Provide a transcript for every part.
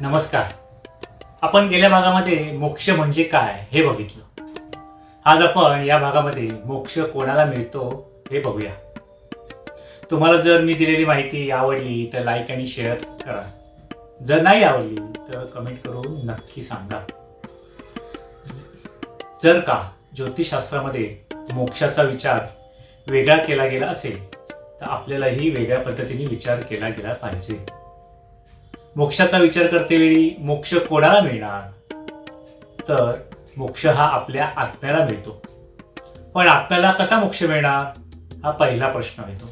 नमस्कार. आपण गेल्या भागामध्ये मोक्ष म्हणजे काय हे बघितलं. आज आपण या भागामध्ये मोक्ष कोणाला मिळतो हे बघूया. तुम्हाला जर मी दिलेली माहिती आवडली तर लाईक आणि शेअर करा. जर नाही आवडली तर कमेंट करून नक्की सांगा. जर का ज्योतिषशास्त्रामध्ये मोक्षाचा विचार वेगळा केला गेला असेल तर आपल्यालाही वेगळ्या पद्धतीने विचार केला गेला पाहिजे. मोक्षाचा विचार करतेवेळी मोक्ष कोणाला मिळणार? तर मोक्ष हा आपल्या आत्म्याला मिळतो. पण आत्म्याला कसा मोक्ष मिळणार? हा पहिला प्रश्न येतो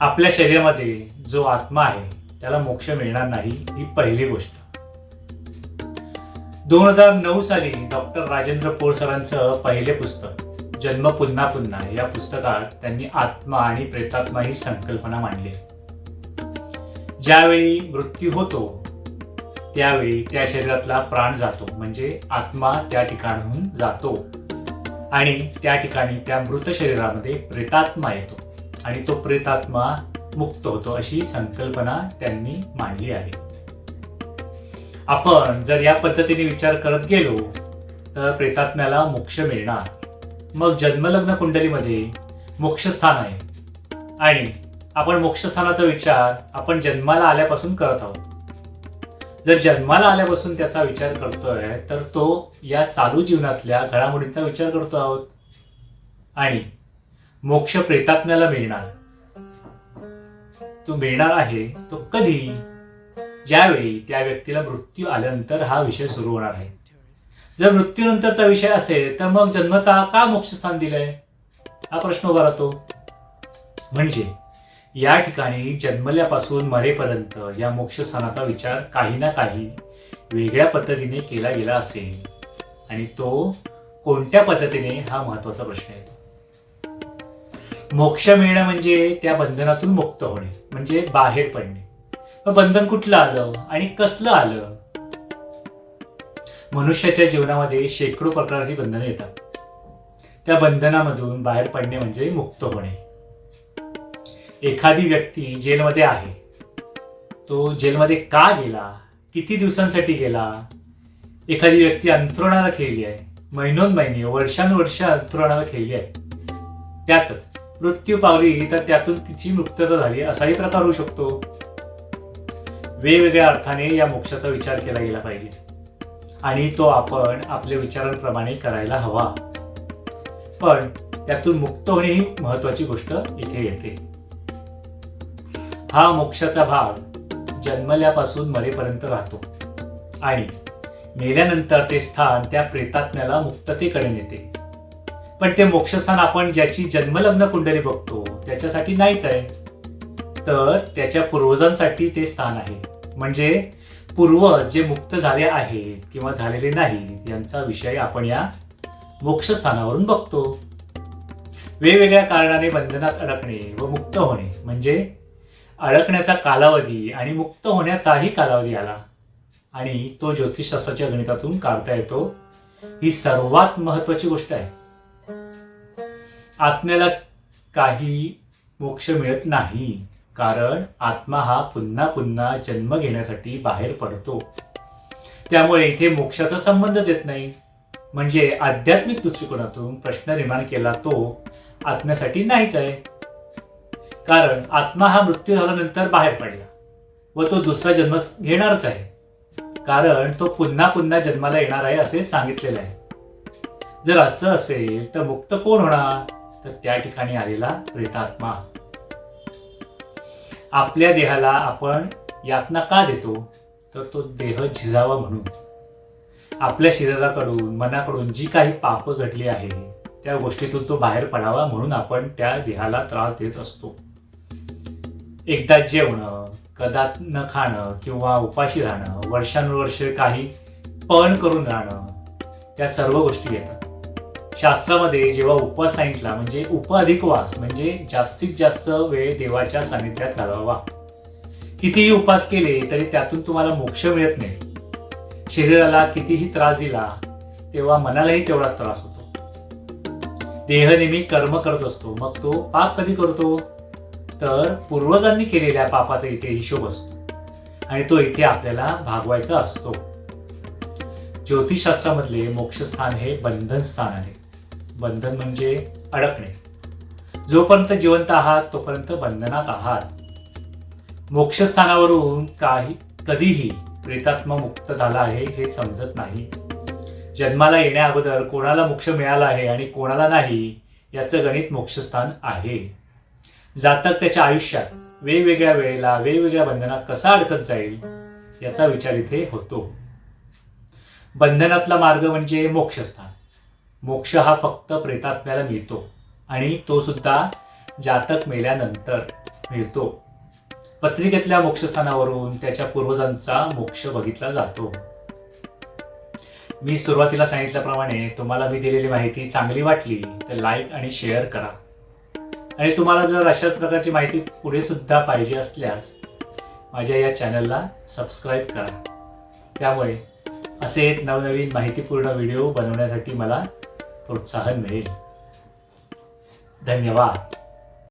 आपल्या शरीरामध्ये जो आत्मा आहे त्याला मोक्ष मिळणार नाही ही पहिली गोष्ट. दोन हजार नऊ साली डॉक्टर राजेंद्र पोळ सरांचं पहिले पुस्तक जन्म पुन्हा पुन्हा या पुस्तकात त्यांनी आत्मा आणि प्रेतात्मा ही संकल्पना मांडली. आहे. ज्यावेळी मृत्यू होतो त्यावेळी त्या शरीरातला प्राण जातो म्हणजे आत्मा त्या ठिकाणहून जातो. आणि त्या ठिकाणी त्या मृत शरीरामध्ये प्रेतात्मा येतो. आणि तो प्रेतात्मा मुक्त होतो अशी संकल्पना त्यांनी मांडली आहे. आपण जर या पद्धतीने विचार करत गेलो तर प्रेतात्म्याला मोक्ष मिळणार. मग जन्मलग्न कुंडलीमध्ये मोक्षस्थान आहे. आणि आपण मोक्षस्थानाचा विचार आपण जन्माला आल्यापासून करत आहोत. जर जन्माला आल्यापासून त्याचा विचार करतोय तर तो या चालू जीवनातल्या घडामोडींचा विचार करतो आहोत. आणि मोक्ष प्रेतात्म्याला मिळणार. तो मिळणार आहे तो कधी? ज्यावेळी त्या व्यक्तीला मृत्यू आल्यानंतर हा विषय सुरू होणार आहे. जर मृत्यूनंतरचा विषय असेल तर मग जन्मता का मोक्षस्थान दिलंय? हा प्रश्न उभा राहतो. म्हणजे या ठिकाणी जन्मल्यापासून मरेपर्यंत या मोक्षस्थानाचा विचार काही ना काही वेगळ्या पद्धतीने केला गेला असेल. आणि तो कोणत्या पद्धतीने हा महत्त्वाचा प्रश्न येतो मोक्ष मिळणं म्हणजे त्या बंधनातून मुक्त होणे म्हणजे बाहेर पडणे. बंधन कुठलं आलं आणि कसलं आलं? मनुष्याच्या जीवनामध्ये शेकडो प्रकारची बंधनं येतात. त्या बंधनामधून बाहेर पडणे म्हणजे मुक्त होणे. एखादी व्यक्ती जेलमध्ये आहे. तो जेलमध्ये का गेला? किती दिवसांसाठी गेला? एखादी व्यक्ती अंथरुणाला खेळली आहे. महिनोन महिने वर्षानुवर्ष अंथरुणाला खेळली आहे. त्यातच मृत्यू पावली तर त्यातून तिची मुक्तता झाली असाही प्रकार होऊ शकतो. वेगवेगळ्या अर्थाने या मोक्षाचा विचार केला गेला पाहिजे. आणि तो आपण आपल्या विचारांप्रमाणे करायला हवा. पण त्यातून मुक्त होणे ही महत्वाची गोष्ट इथे येते. हा मोक्षाचा भाग जन्मल्यापासून मरेपर्यंत राहतो. आणि मेल्यानंतर ते स्थान त्या प्रेतात्म्याला मुक्ततेकडे नेते. पण ते मोक्षस्थान आपण ज्याची जन्मलग्न कुंडली बघतो त्याच्यासाठी नाहीच आहे. तर त्याच्या पूर्वजांसाठी ते स्थान आहे. म्हणजे पूर्वज जे मुक्त झाले आहेत किंवा झालेले नाहीत यांचा विषय आपण या मोक्षस्थानावरून बघतो. वेगवेगळ्या कारणाने बंधनात अडकणे व मुक्त होणे म्हणजे अडकण्याचा कालावधी आणि मुक्त होण्याचाही कालावधी आला. आणि तो ज्योतिषशास्त्राच्या गणितातून काढता येतो. ही सर्वात महत्वाची गोष्ट आहे. आत्म्याला काही मोक्ष मिळत नाही. कारण आत्मा हा पुन्हा पुन्हा जन्म घेण्यासाठी बाहेर पडतो. त्यामुळे इथे मोक्षाचा संबंधच येत नाही. म्हणजे आध्यात्मिक दृष्टिकोनातून प्रश्न निर्माण केला तो आत्म्यासाठी नाहीच आहे. कारण आत्मा हा मृत्यू झाल्यानंतर बाहेर पडला व तो दुसरा जन्म घेणारच आहे. कारण तो पुन्हा पुन्हा जन्माला येणार आहे असे सांगितलेले आहे. जर असं असेल तर मुक्त कोण होणार? तर त्या ठिकाणी आलेला प्रेतात्मा. आपल्या देहाला आपण यातना का देतो? तर तो देह झिजावा म्हणून. आपल्या शरीराकडून मनाकडून जी काही पाप घडली आहे त्या गोष्टीतून तो बाहेर पडावा म्हणून आपण त्या देहाला त्रास देत असतो. एकदा जेवणं कदा न खाणं किंवा उपाशी राहणं वर्षानुवर्ष काही पण करून राहणं त्या सर्व गोष्टी येतात शास्त्रामध्ये जेव्हा उपवास सांगितला म्हणजे उप अधिकवास म्हणजे जास्तीत जास्त वेळ देवाच्या सानिध्यात घालवावा. कितीही उपास केले तरी त्यातून तुम्हाला मोक्ष मिळत नाही. शरीराला कितीही त्रास दिला तेव्हा मनालाही तेवढा त्रास होतो. देह नेहमी कर्म करत असतो मग तो पाप कधी करतो? तर पूर्वजांनी केलेल्या पापाचा इथे हिशोब असतो. आणि तो इथे आपल्याला भागवायचा असतो. ज्योतिषशास्त्रामधले मोक्षस्थान हे बंधन स्थान आहे. बंधन म्हणजे अडकणे. जोपर्यंत जिवंत आहात तोपर्यंत बंधनात आहात. मोक्षस्थानावरून काही कधीही प्रेतात्मा मुक्त झाला आहे हे समजत नाही. जन्माला येण्या अगोदर कोणाला मोक्ष मिळाला आहे आणि कोणाला नाही याचं गणित मोक्षस्थान आहे. जातक त्याच्या आयुष्यात. वेगवेगळ्या वेळेला वेगवेगळ्या बंधनात कसा अडकत जाईल याचा विचार इथे होतो. बंधनातला मार्ग म्हणजे मोक्षस्थान. मोक्ष हा फक्त प्रेतात्म्याला मिळतो आणि तो सुद्धा जातक मेल्यानंतर मिळतो. पत्रिकेतल्या मोक्षस्थानावरून त्याच्या पूर्वजांचा मोक्ष बघितला जातो. मी सुरुवातीला सांगितल्याप्रमाणे तुम्हाला मी दिलेली माहिती चांगली वाटली तर लाईक आणि शेअर करा. आणि तुम्हाला जर अशाच प्रकारची माहिती पुढे सुद्धा पाहिजे असल्यास माझ्या या चॅनलला सबस्क्राईब करा. त्यामुळे असे एक नवनवीन माहितीपूर्ण व्हिडिओ बनवण्यासाठी मला प्रोत्साहन मिळेल. धन्यवाद.